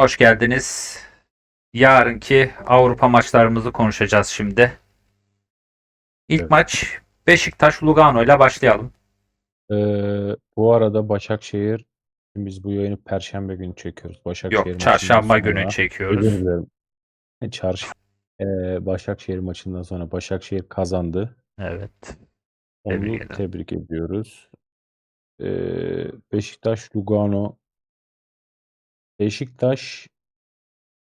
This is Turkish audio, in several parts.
Hoş geldiniz. Yarınki Avrupa maçlarımızı konuşacağız şimdi. İlk Evet. maç Beşiktaş Lugano ile başlayalım. Ee, bu arada Başakşehir biz bu yayını Perşembe günü çekiyoruz. Başakşehir Yok, çarşamba günü sonra- çekiyoruz. Özür dilerim. Ee, Başakşehir maçından sonra Başakşehir kazandı. Evet. Onu Tebrik tebrik ediyoruz. Ee, Beşiktaş Lugano Beşiktaş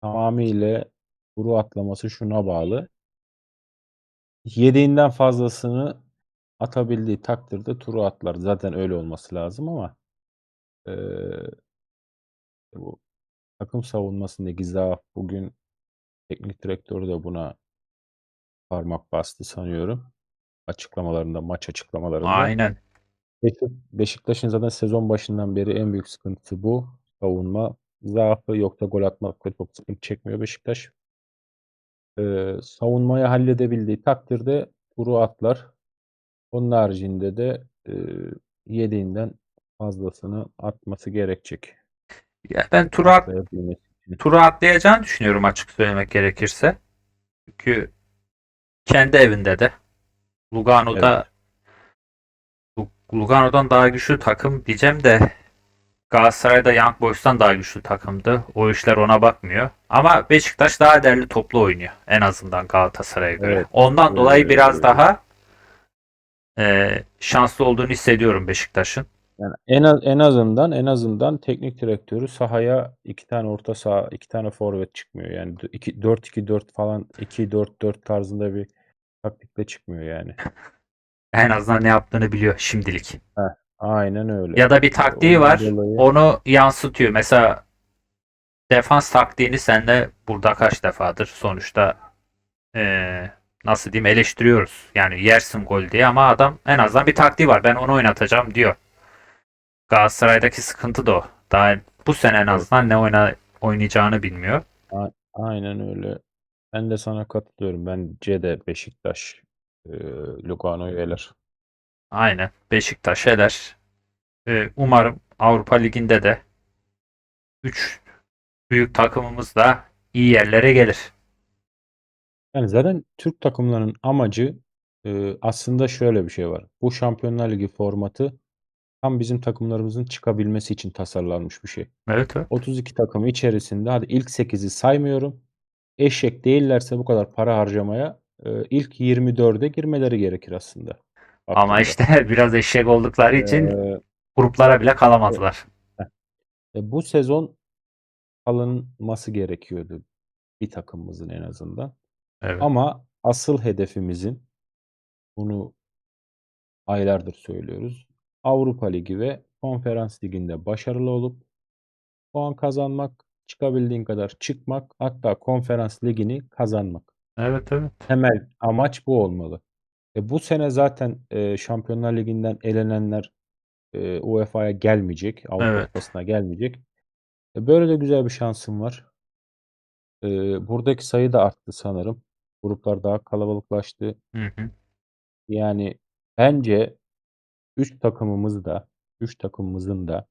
tamamıyla kuru atlaması şuna bağlı. Yediğinden fazlasını atabildiği takdirde turu atlar. Zaten öyle olması lazım ama eee, bu takım savunmasındaki zaaf bugün teknik direktörü de buna parmak bastı sanıyorum. Açıklamalarında, maç açıklamalarında. Aynen. Beşik- Beşiktaş'ın zaten sezon başından beri en büyük sıkıntısı bu. Savunma zaafı yoksa gol atmakta çok sıkıntı çekmiyor Beşiktaş. Eee, savunmayı halledebildiği takdirde turu atlar. Onun haricinde de eee yediğinden fazlasını atması gerekecek. Ya ben turu, at, turu atlayacağını düşünüyorum açık söylemek gerekirse. Çünkü kendi evinde de Lugano'da Lu- Lugano'dan daha güçlü takım diyeceğim de Galatasaray'da Young Boys'tan daha güçlü takımdı. O işler ona bakmıyor. Ama Beşiktaş daha değerli toplu oynuyor. En azından Galatasaray'a göre. Evet. Ondan dolayı Ee, biraz daha e, şanslı olduğunu hissediyorum Beşiktaş'ın. Yani en az, en azından en azından teknik direktörü sahaya iki tane orta saha, iki tane forvet çıkmıyor. Yani 2 4-2-4 falan 2-4-4 tarzında bir taktikle çıkmıyor yani. En azından ne yaptığını biliyor şimdilik. Aynen öyle. Ya da bir taktiği Ondan var. dolayı- Onu yansıtıyor. Mesela defans taktiğini sen de burada kaç defadır sonuçta eee, nasıl diyeyim eleştiriyoruz. Yani yersin gol diye ama adam en azından bir taktiği var. Ben onu oynatacağım diyor. Galatasaray'daki sıkıntı da o. Daha bu sene en azından ne oyna, oynayacağını bilmiyor. Aynen öyle. Ben de sana katılıyorum. Bence de Beşiktaş e, Lugano'yu eler. Aynen. Beşiktaş eder. Ee, umarım Avrupa Ligi'nde de 3 büyük takımımız da iyi yerlere gelir. Yani zaten Türk takımlarının amacı e, aslında şöyle bir şey var. Bu Şampiyonlar Ligi formatı tam bizim takımlarımızın çıkabilmesi için tasarlanmış bir şey. Evet, evet. 32 takım içerisinde hadi ilk 8'i saymıyorum. Eşek değillerse bu kadar para harcamaya e, ilk 24'e girmeleri gerekir aslında. Ama Baktığında. işte biraz eşek oldukları için E, gruplara bile kalamadılar. E, bu sezon alınması gerekiyordu bir takımımızın en azından. Evet. Ama asıl hedefimizin bunu aylardır söylüyoruz. Avrupa Ligi ve Konferans Ligi'nde başarılı olup puan kazanmak, çıkabildiğin kadar çıkmak, hatta Konferans Ligi'ni kazanmak. Evet, evet. Temel amaç bu olmalı. E, bu sene zaten e, Şampiyonlar Ligi'nden elenenler e, UEFA'ya gelmeyecek, Avrupa Evet. Kupası'na gelmeyecek. E, böyle de güzel bir şansım var. E, buradaki sayı da arttı sanırım. Gruplar daha kalabalıklaştı. Hı hı. Yani bence 3 takımımız da 3 takımımızın da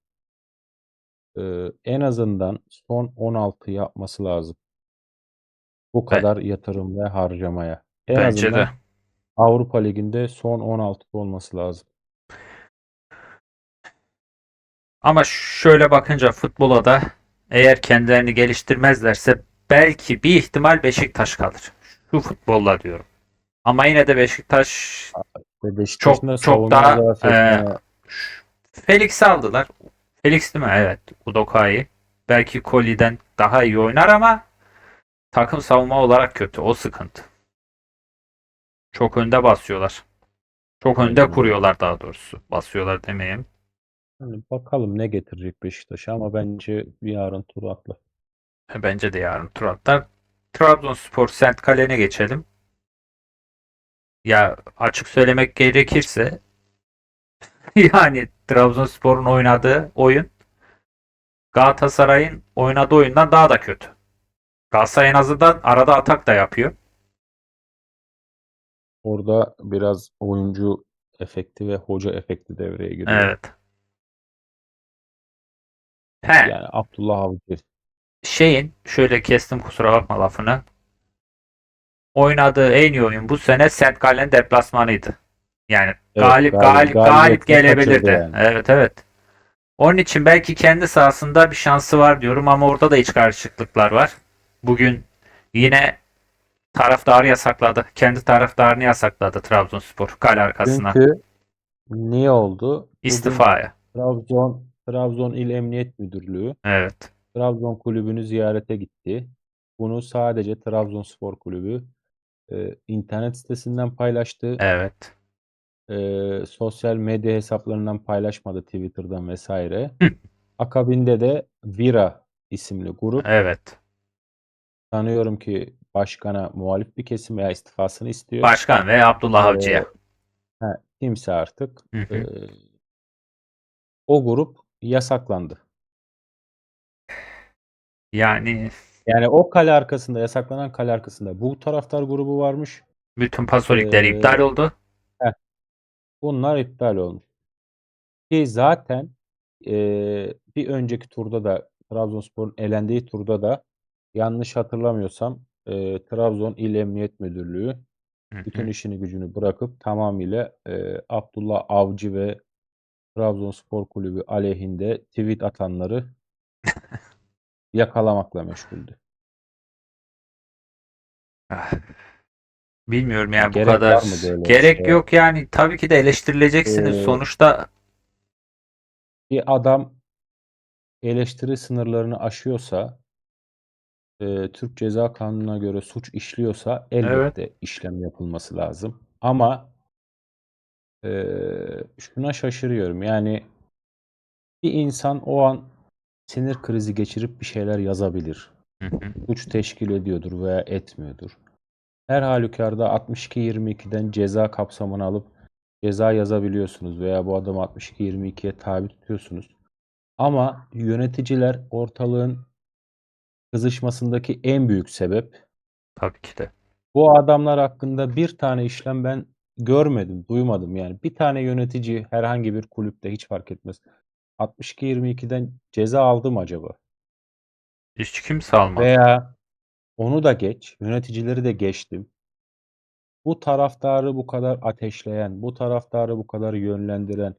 e, en azından son 16 yapması lazım. Bu Ben- kadar yatırım ve harcamaya. En Bence azından de. Avrupa Ligi'nde son 16 olması lazım. Ama şöyle bakınca futbola da eğer kendilerini geliştirmezlerse belki bir ihtimal Beşiktaş kalır. Şu futbolla diyorum. Ama yine de Beşiktaş da çok çok daha e, Felix'i aldılar. Felix değil mi? Evet. Udokai. Belki Koli'den daha iyi oynar ama takım savunma olarak kötü. O sıkıntı. Çok önde basıyorlar. Çok önde Aynen kuruyorlar daha doğrusu. Basıyorlar demeyeyim. Hani bakalım ne getirecek Beşiktaş ama bence yarın turu atla. E, Bence de yarın tur atlar. Trabzonspor Sent Kalen'e geçelim. Ya açık söylemek gerekirse yani Trabzonspor'un oynadığı oyun Galatasaray'ın oynadığı oyundan daha da kötü. Galatasaray en azından arada atak da yapıyor. Orada biraz oyuncu efekti ve hoca efekti devreye giriyor. Evet. He, Yani Abdullah Avcı şeyin şöyle kestim kusura bakma lafını. Oynadığı en iyi oyun bu sene St. Gallen deplasmanıydı. Yani Evet, galip galip galip galibiyetini gelebilirdi. yani. Evet evet. Onun için belki kendi sahasında bir şansı var diyorum ama orada da iç karışıklıklar var. Bugün yine taraftarı yasakladı. Kendi taraftarını yasakladı Trabzonspor kale arkasına. Çünkü niye oldu? Bugün istifaya. Trabzon Trabzon İl Emniyet Müdürlüğü Evet. Trabzon kulübünü ziyarete gitti. Bunu sadece Trabzonspor kulübü e, internet sitesinden paylaştı. Evet. E, sosyal medya hesaplarından paylaşmadı Twitter'dan vesaire. Hı. Akabinde de Vira isimli grup Evet. sanıyorum ki başkana muhalif bir kesim veya istifasını istiyor. Başkan ve Abdullah Ee, Avcı'ya. Ha, kimse artık Hı hı. e, o grup yasaklandı. Yani Yani o kale arkasında yasaklanan kale arkasında bu taraftar grubu varmış. bütün pasolikleri Ee, iptal oldu. Bunlar iptal olmuş. Ki zaten eee, bir önceki turda da Trabzonspor'un elendiği turda da yanlış hatırlamıyorsam eee, Trabzon İl Emniyet Müdürlüğü bütün işini gücünü bırakıp tamamıyla eee, Abdullah Avcı ve Trabzonspor Kulübü aleyhinde tweet atanları yakalamakla meşguldü. Ah. Bilmiyorum yani bu Gerek kadar böyle bir gerek şeye? yok yani tabii ki de eleştirileceksiniz Ee, sonuçta Bir adam eleştiri sınırlarını aşıyorsa, e, Türk Ceza Kanunu'na göre suç işliyorsa elbette işlem yapılması lazım. Ama e, şuna şaşırıyorum. Yani bir insan o an sinir krizi geçirip bir şeyler yazabilir. Hı hı. Suç teşkil ediyordur veya etmiyordur. Her halükarda 62-22'den ceza kapsamını alıp ceza yazabiliyorsunuz veya bu adamı 62-22'ye tabi tutuyorsunuz. Ama yöneticiler ortalığın kızışmasındaki en büyük sebep. tabii ki de. Bu adamlar hakkında bir tane işlem ben görmedim, duymadım yani. Bir tane yönetici herhangi bir kulüpte hiç fark etmez. 62-22'den ceza aldı mı acaba? Hiç kimse almadı. Veya onu da geç, yöneticileri de geçtim. Bu taraftarı bu kadar ateşleyen, bu taraftarı bu kadar yönlendiren,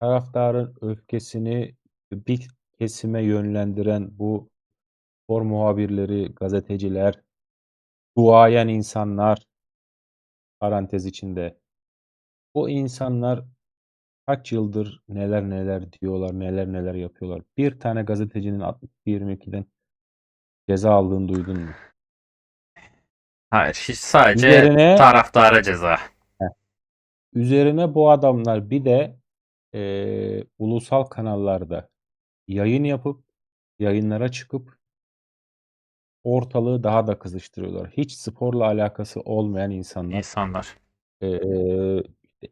taraftarın öfkesini bir kesime yönlendiren bu spor muhabirleri, gazeteciler, duayen insanlar parantez içinde. Bu insanlar kaç yıldır neler neler diyorlar, neler neler yapıyorlar. Bir tane gazetecinin 62-22'den ceza aldığını duydun mu? Hayır, hiç sadece Üzerine- taraftara ceza. Üzerine bu adamlar bir de eee, ulusal kanallarda yayın yapıp yayınlara çıkıp ortalığı daha da kızıştırıyorlar. Hiç sporla alakası olmayan insanlar. insanlar. İşte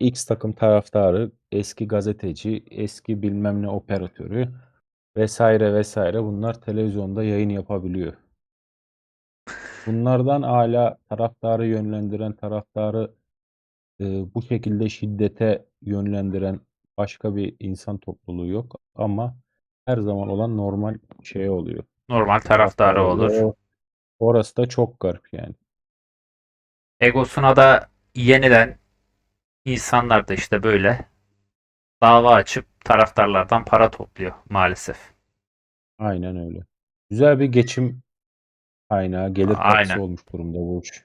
X takım taraftarı, eski gazeteci, eski bilmem ne operatörü vesaire vesaire bunlar televizyonda yayın yapabiliyor. Bunlardan hala taraftarı yönlendiren, taraftarı eee, bu şekilde şiddete yönlendiren başka bir insan topluluğu yok. Ama her zaman olan normal şey oluyor. Normal taraftarı olur. O- Orası da çok garip yani. Egosuna da yenilen insanlar da işte böyle dava açıp taraftarlardan para topluyor maalesef. Aynen öyle. Güzel bir geçim kaynağı, gelir kapısı Aynen. olmuş durumda bu iş.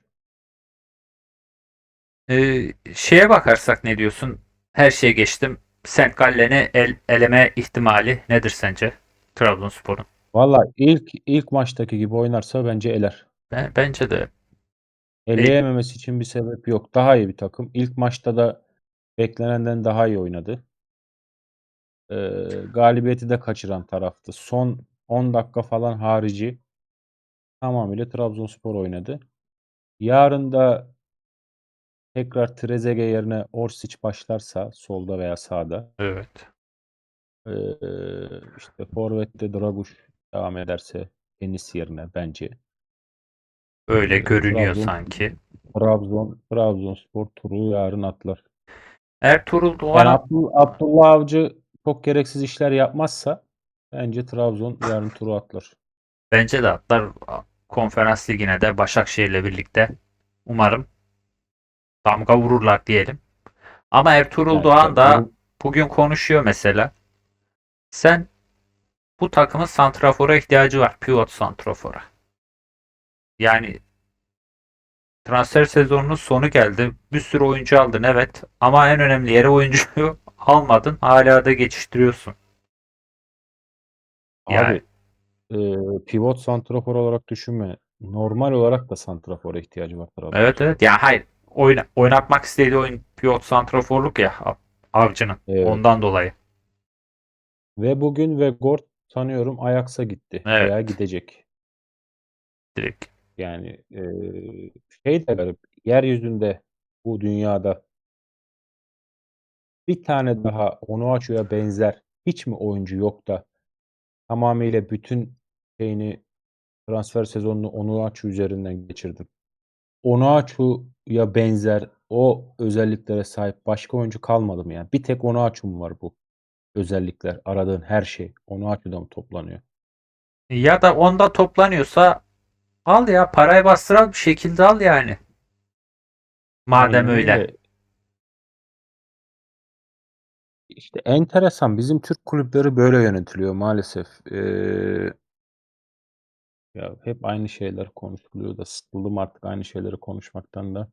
Ee, şeye bakarsak ne diyorsun? Her şeye geçtim. St. Gallen'i el, eleme ihtimali nedir sence? Trabzonspor'un. Valla ilk ilk maçtaki gibi oynarsa bence eler. Ben, bence de Eleyememesi için bir sebep yok. Daha iyi bir takım. İlk maçta da beklenenden daha iyi oynadı. Ee, galibiyeti de kaçıran taraftı. Son 10 dakika falan harici tamamıyla Trabzonspor oynadı. Yarın da tekrar Trezeguet yerine Orsic başlarsa solda veya sağda evet. Ee, işte Forvet'te Draguş devam ederse Enis yerine bence. Öyle görünüyor Trabzon- sanki. Trabzon, Trabzonspor turu yarın atlar. Ertuğrul Yani Doğan Abdul- Abdullah Avcı çok gereksiz işler yapmazsa bence Trabzon yarın turu atlar. Bence de atlar konferans ligine de Başakşehir'le birlikte umarım damga vururlar diyelim. Ama Ertuğrul Yani Doğan da bugün konuşuyor mesela. Sen bu takımın santrafora ihtiyacı var. Pivot santrafora. Yani transfer sezonunun sonu geldi. Bir sürü oyuncu aldın evet. Ama en önemli yere oyuncuyu almadın. Hala da geçiştiriyorsun. Yani- Abi e, pivot santrafor olarak düşünme. Normal olarak da santrafora ihtiyacı var Trabzon. Evet evet. Yani hayır. Oyna, oynatmak istediği oyun pivot santraforluk ya Av- Avcı'nın. Evet. Ondan dolayı. Ve bugün Vegort sanıyorum Ajax'a gitti Evet. veya gidecek. Direkt. Yani e, şey de garip. Yeryüzünde bu dünyada bir tane daha Onuachu'ya benzer hiç mi oyuncu yok da tamamıyla bütün şeyini transfer sezonunu Onuachu üzerinden geçirdim. Onuachu'ya benzer o özelliklere sahip başka oyuncu kalmadı mı yani? Bir tek Onuachu mu var bu özellikler? Aradığın her şey Onuachu'da mı toplanıyor? Ya da onda toplanıyorsa al ya parayı bastıran bir şekilde al yani. Madem Aynen öyle. İşte enteresan. Bizim Türk kulüpleri böyle yönetiliyor maalesef. Ee, ya hep aynı şeyler konuşuluyor da sıkıldım artık aynı şeyleri konuşmaktan da.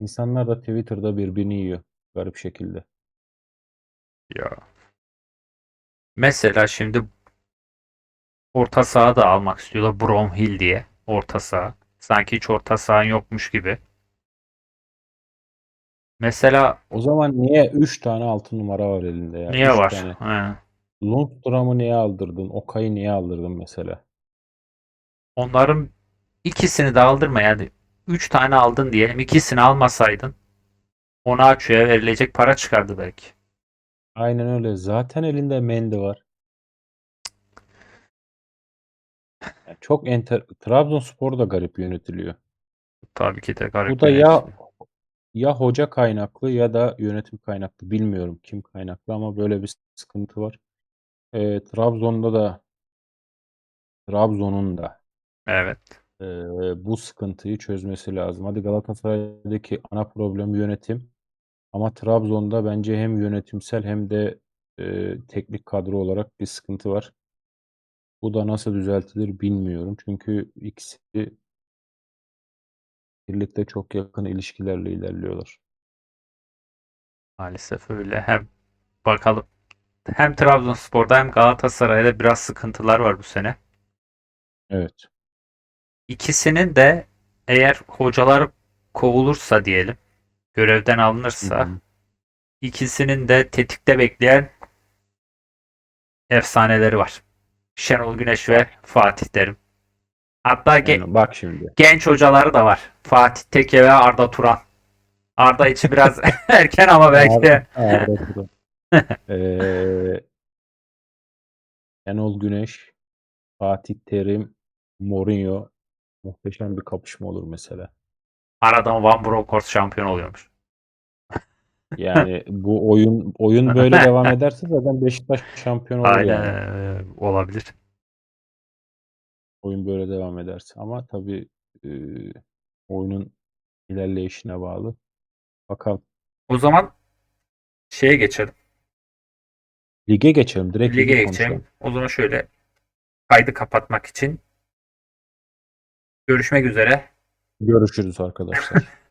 İnsanlar da Twitter'da birbirini yiyor garip şekilde. Ya. Mesela şimdi orta saha da almak istiyorlar. Bromhill diye. Orta saha. Sanki hiç orta sahan yokmuş gibi. Mesela O zaman niye 3 tane altın numara var elinde ya? niye Üç var? tane. He. Lundstrom'u niye aldırdın? Okay'ı niye aldırdın mesela? Onların ikisini de aldırma yani. 3 tane aldın diyelim. ikisini almasaydın Onaçu'ya verilecek para çıkardı belki. Aynen öyle. Zaten elinde Mendy var. Ya çok enter Trabzonspor da garip yönetiliyor. Tabii ki de garip Bu da ya ya hoca kaynaklı ya da yönetim kaynaklı. Bilmiyorum kim kaynaklı ama böyle bir sıkıntı var. Ee, Trabzon'da da Trabzon'un da Evet. e, bu sıkıntıyı çözmesi lazım. Hadi Galatasaray'daki ana problem yönetim. Ama Trabzon'da bence hem yönetimsel hem de e, teknik kadro olarak bir sıkıntı var. Bu da nasıl düzeltilir bilmiyorum. Çünkü ikisi birlikte çok yakın ilişkilerle ilerliyorlar. Maalesef öyle. Hem bakalım hem Trabzonspor'da hem Galatasaray'da biraz sıkıntılar var bu sene. Evet. İkisinin de eğer hocalar kovulursa diyelim, görevden alınırsa hı. ikisinin de tetikte bekleyen efsaneleri var. Şenol Güneş ve Fatih Terim. Hatta ge- Yani bak şimdi. genç hocaları da var. Fatih Teke ve Arda Turan. Arda için biraz erken ama belki de Arda Turan. Ee, Güneş, Fatih Terim, Mourinho muhteşem bir kapışma olur mesela. Aradan Van Bronckhorst şampiyon oluyormuş. Yani bu oyun oyun böyle devam ederse zaten Beşiktaş şampiyon olur Aynen yani. e, olabilir. Oyun böyle devam ederse. Ama tabii e, oyunun ilerleyişine bağlı. Bakalım. O zaman şeye geçelim. Lige geçelim. Direkt Lige lige geçelim. konuşalım. O zaman şöyle kaydı kapatmak için görüşmek üzere. Görüşürüz arkadaşlar.